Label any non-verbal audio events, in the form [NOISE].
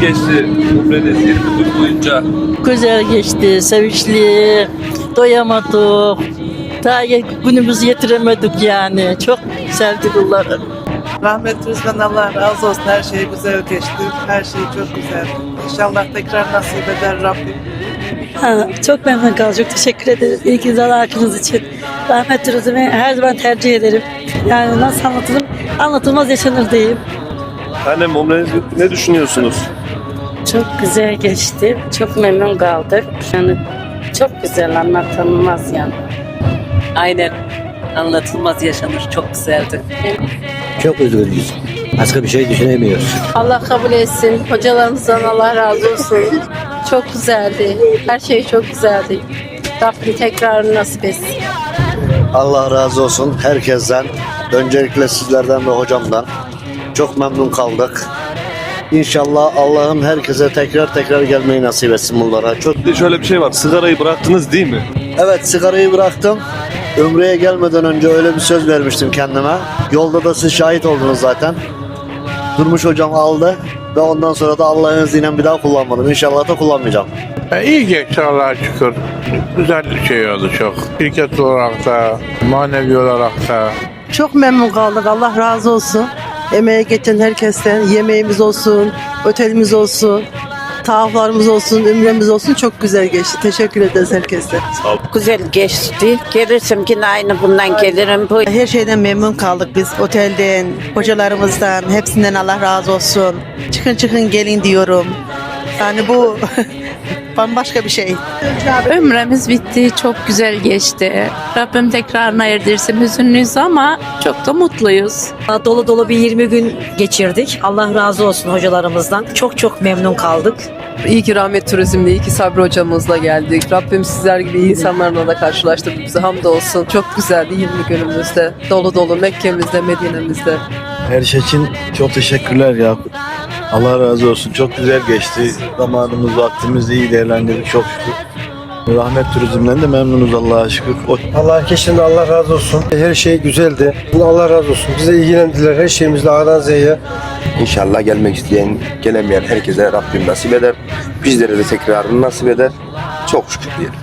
Nasıl geçti Umre'niz 20 gün boyunca? Güzel geçti, sevinçli, doyamadık. Daha günümüzü yetiremedik yani. Çok sevdik onları. Rahmet Rızvan Allah razı olsun. Her şey güzel geçti. Her şey çok güzel. İnşallah tekrar nasip eder Rabbim. Ha, çok memnun kaldım. Çok teşekkür ederiz. İyi ki alakınız için. Rahmet turizmi her zaman tercih ederim. Yani nasıl anlatılır? Anlatılmaz yaşanır diyeyim. Annem Umre'niz bitti. Ne düşünüyorsunuz? Çok güzel geçti. Çok memnun kaldık. Yani çok güzel anlatılmaz yani. Aynen. Anlatılmaz yaşanır. Çok güzeldi. Çok üzgünüz. Başka bir şey düşünemiyoruz. Allah kabul etsin. Hocalarımızdan Allah razı olsun. Çok güzeldi. Her şey çok güzeldi. Rabbim tekrar nasip etsin. Allah razı olsun herkesten. Öncelikle sizlerden ve hocamdan. Çok memnun kaldık. İnşallah Allah'ım herkese tekrar tekrar gelmeyi nasip etsin bunlara. Çok Bir de şöyle bir şey var. Sigarayı bıraktınız değil mi? Evet sigarayı bıraktım. Ömreye gelmeden önce öyle bir söz vermiştim kendime. Yolda da siz şahit oldunuz zaten. Durmuş hocam aldı ve ondan sonra da Allah'ın izniyle bir daha kullanmadım. İnşallah da kullanmayacağım. E, iyi geçti Allah'a şükür. Güzel bir şey oldu çok. Şirket olarak da, manevi olarak da. Çok memnun kaldık. Allah razı olsun. Emeğe geçen herkesten yemeğimiz olsun, otelimiz olsun, tavaflarımız olsun, ümremiz olsun çok güzel geçti. Teşekkür ederiz herkese. Güzel geçti. Gelirsem yine aynı bundan gelirim. Bu Her şeyden memnun kaldık biz. Otelden, hocalarımızdan, hepsinden Allah razı olsun. Çıkın çıkın gelin diyorum. Yani bu [LAUGHS] bambaşka bir şey. Ömremiz bitti. Çok güzel geçti. Rabbim tekrarına erdirsin. Hüzünlüyüz ama çok da mutluyuz. Dolu dolu bir 20 gün geçirdik. Allah razı olsun hocalarımızdan. Çok çok memnun kaldık. İyi ki Rahmet Turizm'de, iyi ki Sabri hocamızla geldik. Rabbim sizler gibi iyi insanlarla da karşılaştırdı bizi. Hamdolsun. Çok güzeldi 20 günümüzde. Dolu dolu Mekke'mizde, Medine'mizde. Her şey için çok teşekkürler ya. Allah razı olsun. Çok güzel geçti. Zamanımız, vaktimizi iyi değerlendirdik çok şükür. Rahmet turizmden de memnunuz Allah'a şükür. O Allah keşke Allah razı olsun. Her şey güzeldi. Allah razı olsun. Bize ilgilendiler. Her şeyimizle A'dan Z'ye. İnşallah gelmek isteyen, gelemeyen herkese Rabbim nasip eder. Bizlere de tekrarını nasip eder. Çok şükür diyelim.